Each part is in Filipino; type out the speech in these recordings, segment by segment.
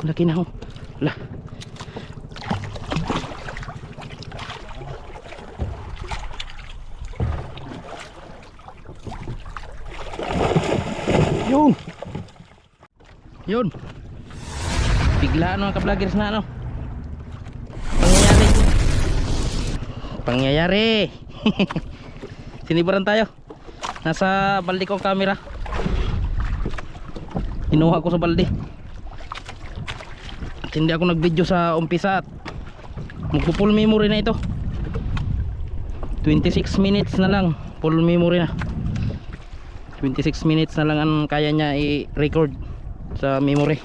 Laki na ho. Wala. Yun. Yun. Biglaan mga ka-vloggers na ano. Pangyayari. Pangyayari. Sinibaran tayo. Nasa balde ko ang camera. Inuha ko sa balde. At hindi ako nag-video sa umpisa at magpo-full memory na ito. 26 minutes na lang. Full memory na. 26 minutes na lang ang kaya niya i-record sa memory.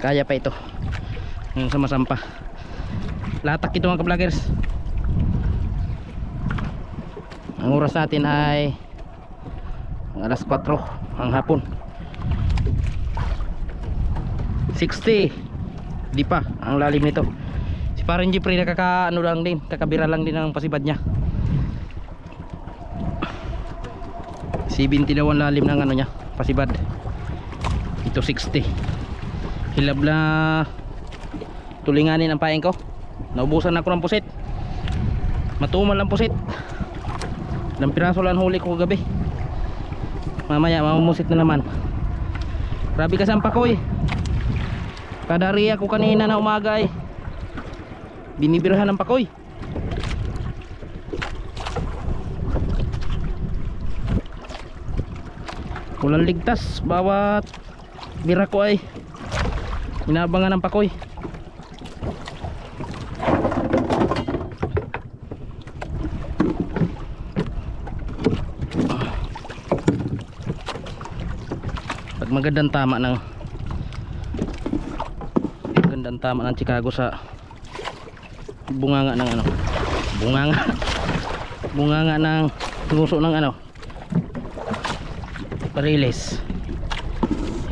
Kaya pa ito. Yung sa masampa. Latak ito mga ka-vloggers. Ang oras natin ay alas 4 ang hapon. 60 di pa ang lalim nito. Si parang Jeffrey nakaka ano lang din kakabira lang din ang pasibad niya. 70 daw ang lalim ng ano niya pasibad. Ito 60 hilab na tulinganin ang paeng ko. Naubusan ako ng pusit. Matumal ang pusit. Ilang piraso lang huli ko kagabi. Mamaya mamumusit na naman. Grabe kasi ang pakoy Kadari ako kanina na umaga ay binibirahan ng pakoy. Walang ligtas bawat bira ko ay inabangan ng pakoy. Pag magandang tama ng tama ng Chicago sa bunganga ng ano. Bunganga. Bunganga ng tuso ng ano. Parilis.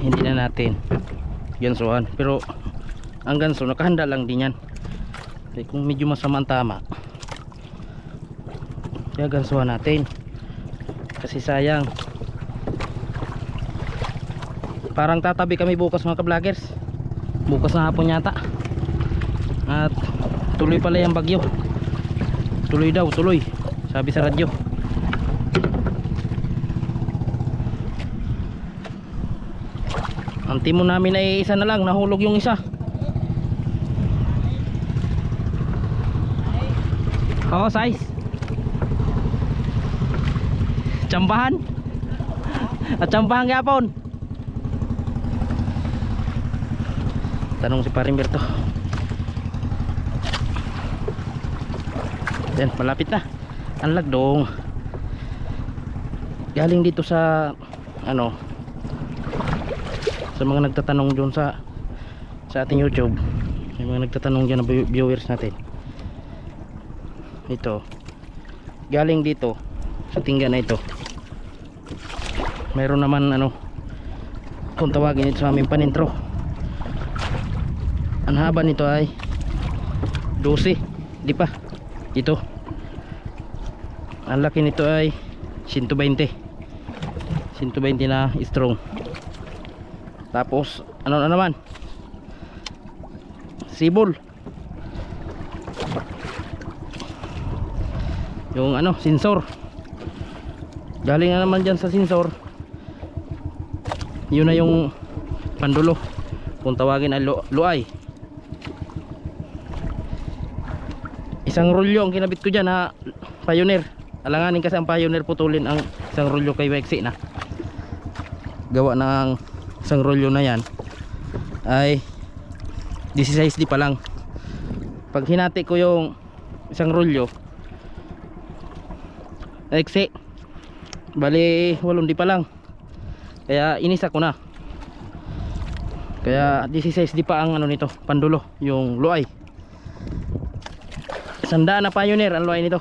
Hindi na natin gansuhan. Pero ang ganso nakahanda lang din yan. Kasi kung medyo masama ang tama kaya gansuhan natin. Kasi sayang. Parang tatabi kami bukas mga ka-vloggers. Bukas na hapon yata. at tuloy pala yung bagyo. Tuloy daw tuloy sabi sa radyo. Ang timo namin ay isa na lang nahulog yung isa. Oo size. Tsambahan. At tsambahan gapon. Tanong si paring yan malapit na. Ang lagdong. Galing dito sa ano sa mga nagtatanong dun sa sa ating youtube. May mga nagtatanong dyan na view- viewers natin. Ito. Galing dito sa tingga na ito. Mayroon naman ano kung tawagin ito sa aming panintro. Ang haba nito ay 12 di pa ito. Ang laki nito ay 120 120 na strong. Tapos ano na naman? Sibol. Yung ano sensor. Galing na naman dyan sa sensor. Yun na yung pandulo. Kung tawagin ay lu- luay isang rolyo ang kinabit ko dyan na pioneer. Alanganin kasi ang pioneer putulin ang isang rolyo kay Wexi na. Gawa ng isang rolyo na yan ay 16 di pa lang. Pag hinati ko yung isang rolyo Wexi bali 8 di pa lang. Kaya inisa ko na. Kaya 16 di pa ang ano nito pandulo yung luay Sandaan na pioneer ang luay nito.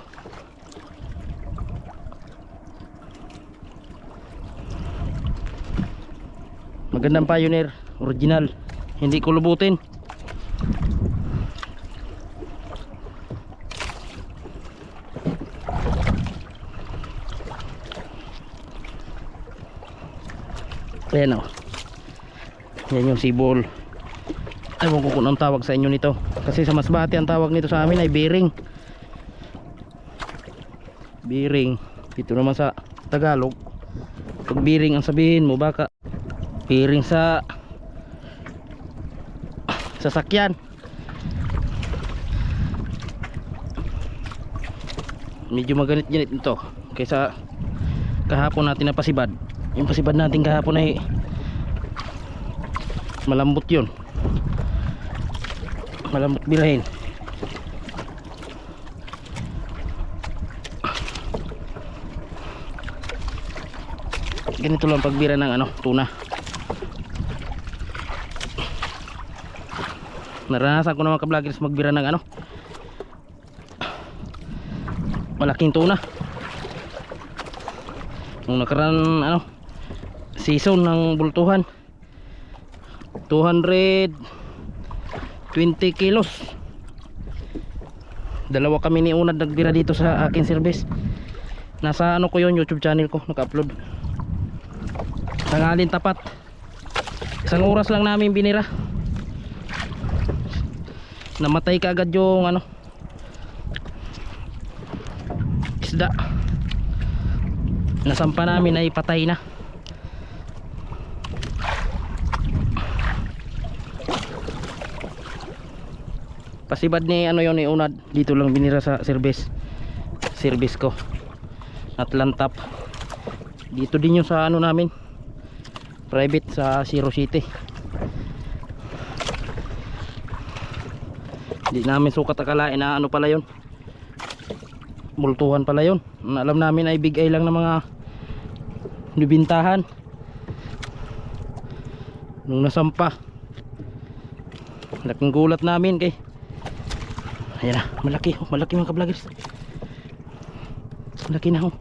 Magandang pioneer, original. Hindi ko lubutin. Ayan o. yan yung sibol ewan ko kung anong tawag sa inyo nito kasi sa Masbate ang tawag nito sa amin ay bearing. Bearing. Dito naman sa Tagalog. Pag bearing ang sabihin mo baka bearing sa sasakyan. Medyo maganit-ganit nito kaysa kahapon natin na pasibad yung pasibad natin kahapon ay malambot yun malambot bilahin ganito lang pagbira ng ano tuna. Naranasan ko naman ka-vloggers magbira ng ano malaking tuna. Nung nakaraan ano season ng bultuhan 220 kilos. Dalawa kami ni Unad nagbira dito sa akin service. Nasa ano ko yun youtube channel ko naka-upload. Tangalin tapat. Isang oras lang namin binira. Namatay ka agad yung ano isda. Nasampa namin ay patay na pasibad ni ano yun ni Unad. Dito lang binira sa service. Service ko. Atlantap dito din yung sa ano namin. Private sa Zero City. Hindi namin sukat akalain na ano pala yun. Multuhan pala Ang alam namin ay big eye lang ng mga nibintahan nung nasampa. Laking gulat namin kay ayan na malaki oh, malaki mga kablogers malaki na oh.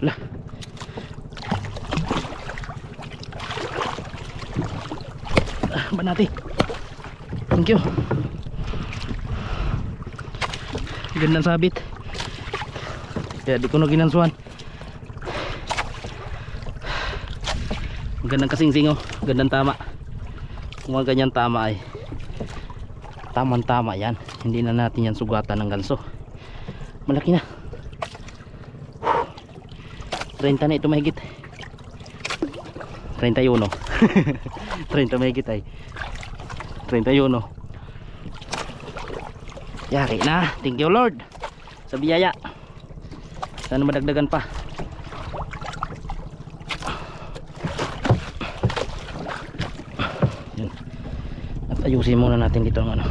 Wala. Ah, banati thank you. Gandang sabit. Kaya di ko na ginansuan gandang kasingsing oh. Gandang tama. Kung ganyan tama ay tamang tama yan. Hindi na natin yan sugatan ng ganso. Malaki na. 30 na ito mahigit. 31 30 mahigit ay. 31 yari na. Thank you lord. Sa biyaya. Sana madagdagan pa ayusin muna natin dito ang ano.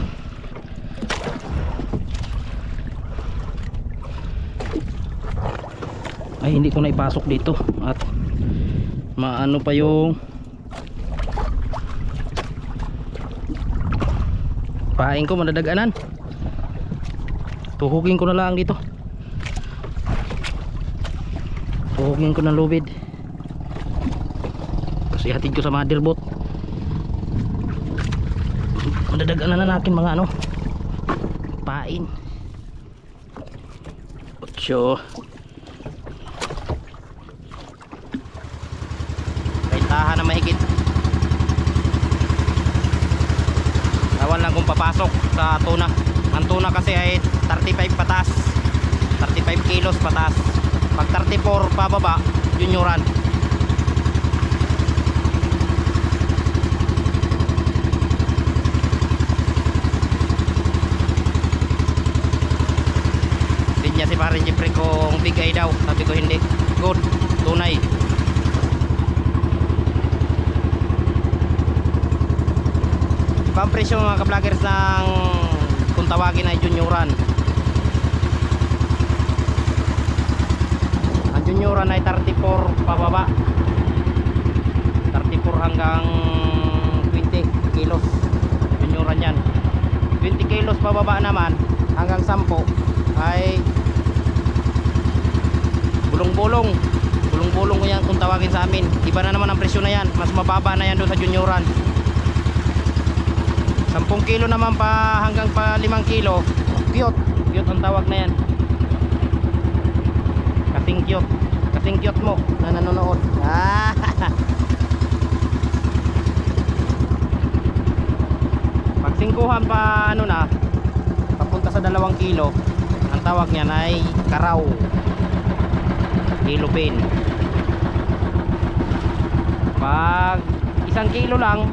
Ay hindi ko na ipasok dito at maano pa yung paing ko madadaganan. Tuhugin ko na lang dito. Tuhugin ko ng lubid. Kasi hatid ko sa motherboard madadaganan na natin mga ano pain. 8 Kaintahan na mahigit. Ewan lang kung papasok sa tuna. Ang tuna kasi ay 35 patas. 35 kilos patas. Pag 34 pababa Junioran Din niya si parin Jeffrey bigay daw Sabi ko hindi Good Tunay Iba presyo mga ka-vloggers ng kung tawagin ay junioran. Ang junioran ay 34 pababa. 34 hanggang 20 kilos. Junioran yan. 20 kilos pababa naman hanggang 10 ay bulong-bulong. Bulong-bulong ko yan kung tawagin sa amin. Iba na naman ang presyo na yan. Mas mababa na yan doon sa junioran. 10 kilo naman pa hanggang pa 5 kilo cute cute ang tawag na yan kasing cute kasing cute mo na nanonood ah baguhan pa ano na papunta sa dalawang kilo ang tawag niyan ay karaw kilo pin pag isang kilo lang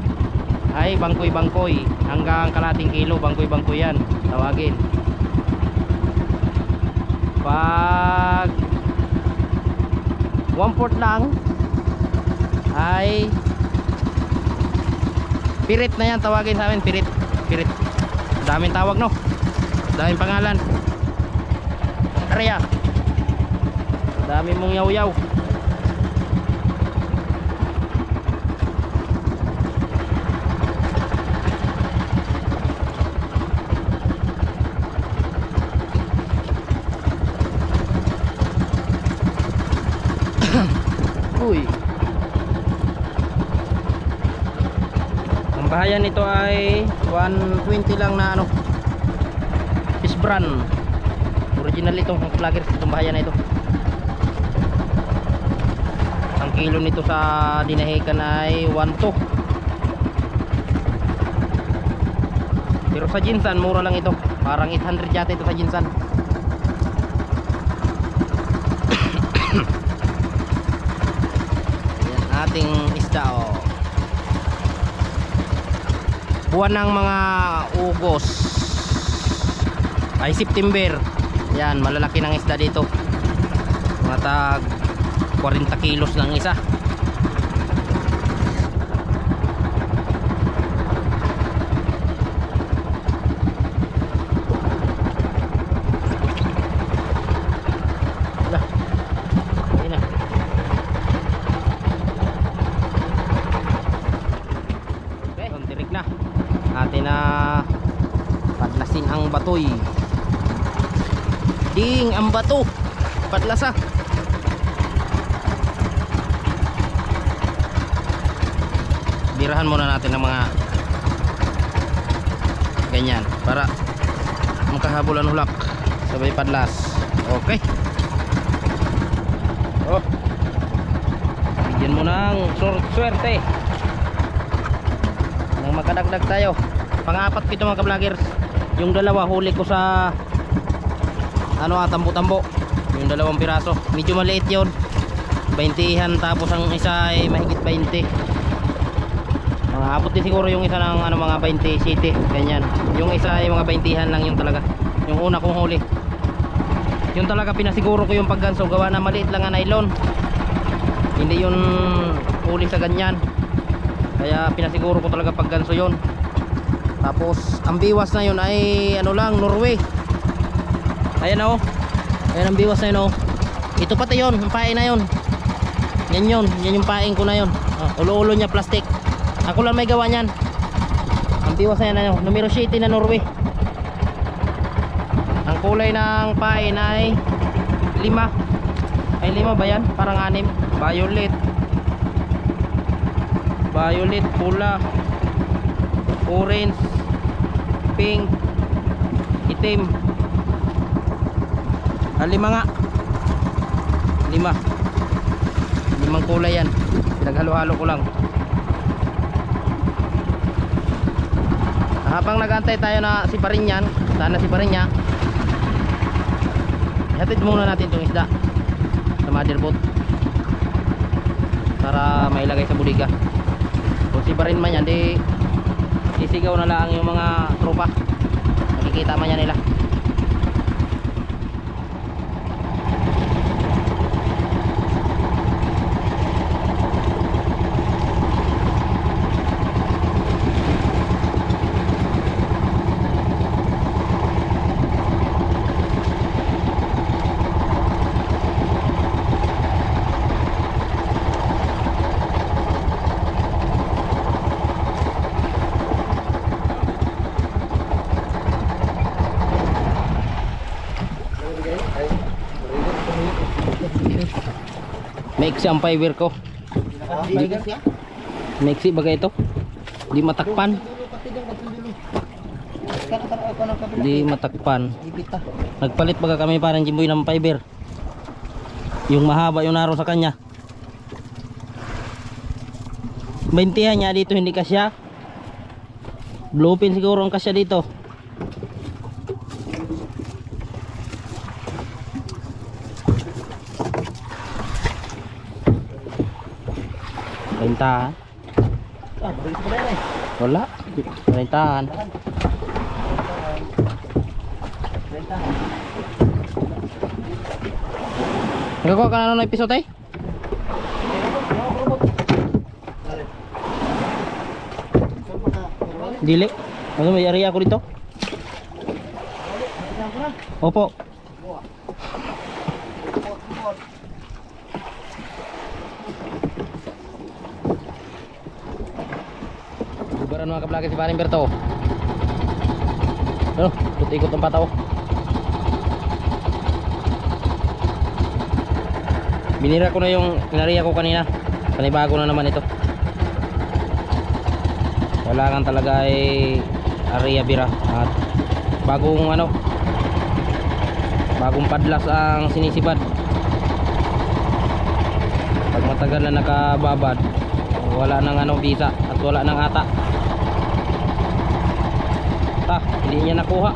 ay bangkoy bangkoy hanggang kalating kilo bangkoy bangkoy yan. Tawagin. Pag one fourth lang ay pirit na yan. Tawagin sa amin pirit pirit. Daming tawag no? Daming pangalan. Arya dami mong yaw yaw Uy. Ang bahayan nito ay 120 lang na ano. Fish brand. Original itong vlogger itong bahayan na ito. Ang kilo nito sa dinahikan ay 1.2. Pero sa Jinsan mura lang ito. Parang 800 yata ito sa Jinsan. Yan ating isda oh. Buwan ng mga ugos ay September. Yan, malalaki ng isda dito. Mga tag 40 kilos lang isa. Lah. Ayun na. Okay, kontirik na. Atin na padlasin ang batoy. Ding ang bato. Padlasa. Birahan muna natin ng mga ganyan para makahabol ang hulak sabay padlas. Okay. Oh. Bigyan mo ng swerte. Nang makadagdag tayo. Pangapat ko ito mga ka-vloggers. Yung dalawa huli ko sa ano ah, tambo-tambo. Yung dalawang piraso. Medyo maliit yun. 20 tapos ang isa ay mahigit 20. Abot din siguro yung isa ng ano mga 20 city. Ganyan. Yung isa ay mga 20 lang yung talaga. Yung una kong huli. Yung talaga pinasiguro ko yung pagganso gawa na maliit lang ang nylon. Hindi yun huli sa ganyan. Kaya pinasiguro ko talaga pagganso yun. Tapos ang biwas na yun ay ano lang Norway. Ayan oh. Ayan ang biwas na yun oh. Ito pati yun, ang pain na yun. Yan yun, yan yung pain ko na yun. Oh, ulo-ulo niya plastic. Ako lang may gawa niyan. Ang biwas na yan ano, numero 7 na Norway. Ang kulay ng pain ay lima. Ay lima ba yan? Parang anim. Violet. Violet, pula, orange, pink, itim. Ah, lima nga. Lima. Limang kulay yan. Pinaghalo-halo ko lang. Habang nagantay tayo na si Parinyan, sana si Parinya. Hatid muna natin itong isda sa motherboard para mailagay sa buliga. Kung si Parin man yan, di sisigaw na lang yung mga tropa. Makikita man yan nila. Maiksi ang fiber ko. Maiksi bagay ito. Di matakpan. Di matakpan. Nagpalit baga kami parang jimboy ng fiber. Yung mahaba yung naro sa kanya. Maintihan niya dito hindi kasya. Bluepin siguro ang kasya dito. Rentahan. Ah, balik pa rin eh. Wala. Rentahan. Nagkakuha ka na ng episode eh? Dili. Ano may area ako dito? Opo. Bubaran mga kablaki si Paring Berto. Ano? Ikot-ikot ang pataw. Binira ko na yung inariya ko kanina. Panibago na naman ito. Kailangan talaga ay area bira at bagong ano bagong padlas ang sinisibad pag matagal na nakababad wala nang ano bisa at wala nang ata ta hindi niya nakuha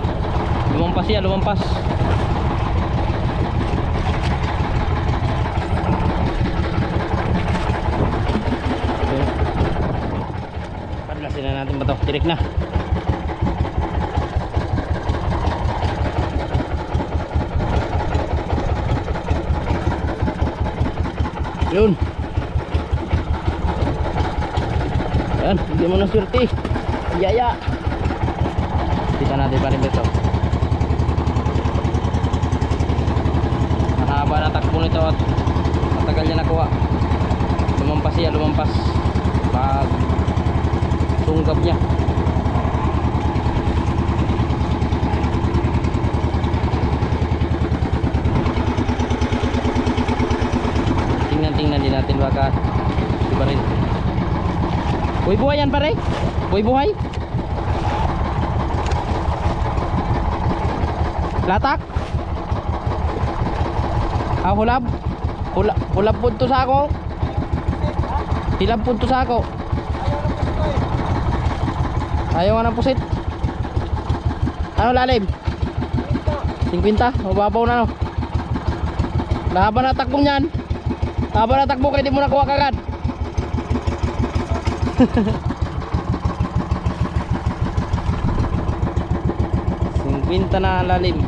lumampas siya lumampas. Padlasin na natin ba to? Direct na. Yun. Yan, hindi mo na swerte. Yaya. Kita natin pa rin ito. Mahaba na takbo nito at matagal niya nakuha. Lumampas siya, lumampas. Pag tunggab niya. Tingnan-tingnan din natin baka di ba rin. Uy buhay yan pare. Uy buhay. Latak. Ah hulab. Hulab, hulab punto sa ako. Hilab punto sa ako. Ayaw nga ng pusit. Ano lalim? 50? Mababaw na no. Laban na takbo niyan. Laban na takbo kaya di mo nakuha kagad. Singkwinta na lalim.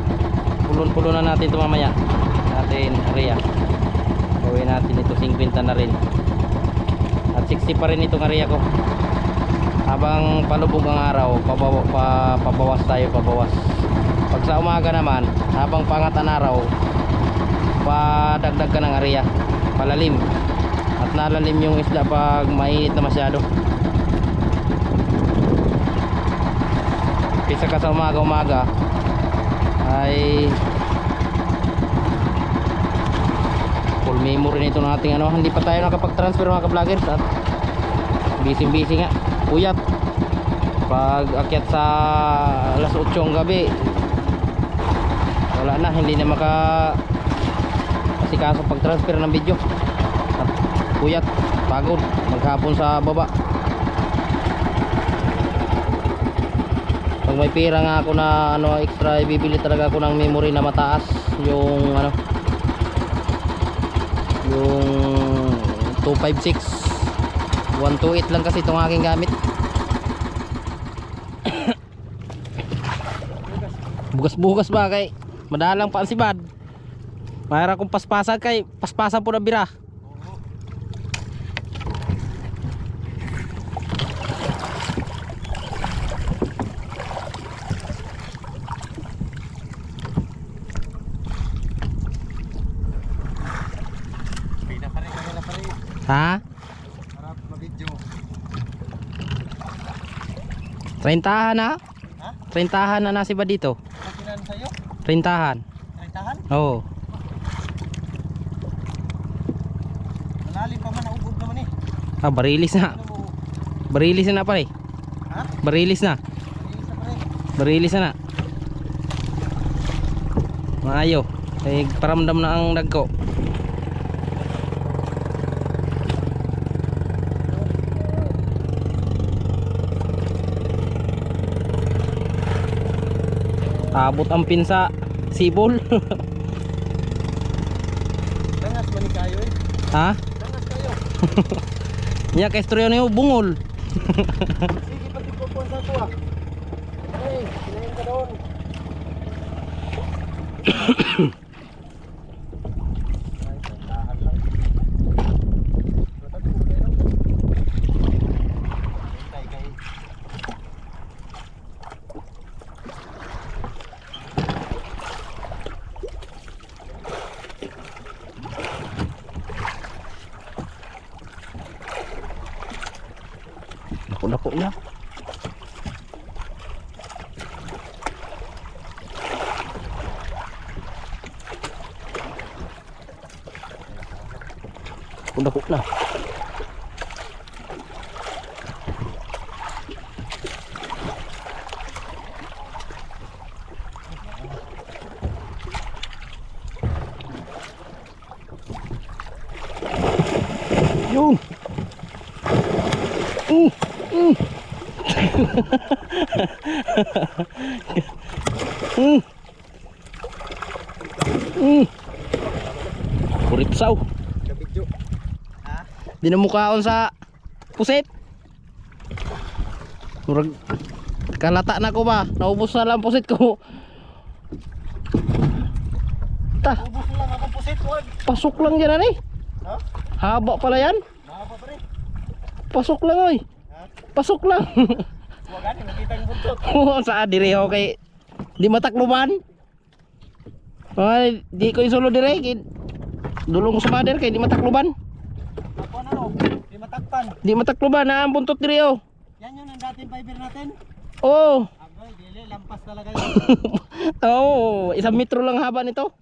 Pulon-pulon na natin ito mamaya. Natin area. Gawin natin ito 50 na rin. At 60 pa rin itong area ko habang palubog ang araw pabawa, pa, pabawas tayo pabawas pag sa umaga naman habang pangat ang araw padagdag ka ng area palalim at nalalim yung isla pag mainit na masyado kisa ka sa umaga umaga ay. Full memory nito ng ating ano. Hindi pa tayo nakapag transfer mga ka-vloggers at busy busy nga. Puyat. Pag akyat sa alas 8 ng gabi wala na. Hindi na maka asikaso pag transfer ng video. At puyat. Pagod. Maghapon sa baba may pira nga ako na ano extra bibili talaga ako ng memory na mataas. Yung ano yung 256 128 lang kasi itong aking gamit. Bugas-bugas ba kay? Madalang pa ang sibad mayroon akong paspasan kay paspasan po na bira Pina pa rin kami na pa rin. Ha Para ma-video. 30 na Ha? 30 na nasiba dito Ano pinan sa'yo? 30 Trentahan? oo Malalim pa man, naubod naman eh. ah barilis na Ano barilis na pare Ha? barilis na Malinis na pa rin. barilis na maayo ay paramdam na ang dagko Abot ang pinsa sibol. Langas man ni kayo eh. ha? Langas kayo. Nya kay istorya niyo bungol. Sige, pati po po sa tuwa. Hey, kinain ka doon. Dako-dako na. Yun. Di na mukhaon sa pusit. Murag kalata na ko ba? Naubos na lang pusit ko. Ta, mo lang akong pusit, wag. pasok lang dyan eh. Ha? Haba pala yan. Pa rin. Pasok lang oy. Ha? Pasok lang. Wag ani, nakita yung buntot. Oo, sa dire ho kay di matakluban. Ay, di ko insulo dire kay dulong sa mother kay di matakluban. Di matakpan. Di matakluban na ang buntot dire oh. Yan yun ang dating fiber natin. Oo. Agoy, dili, lampas talaga yun. Oo, isang metro lang haba nito.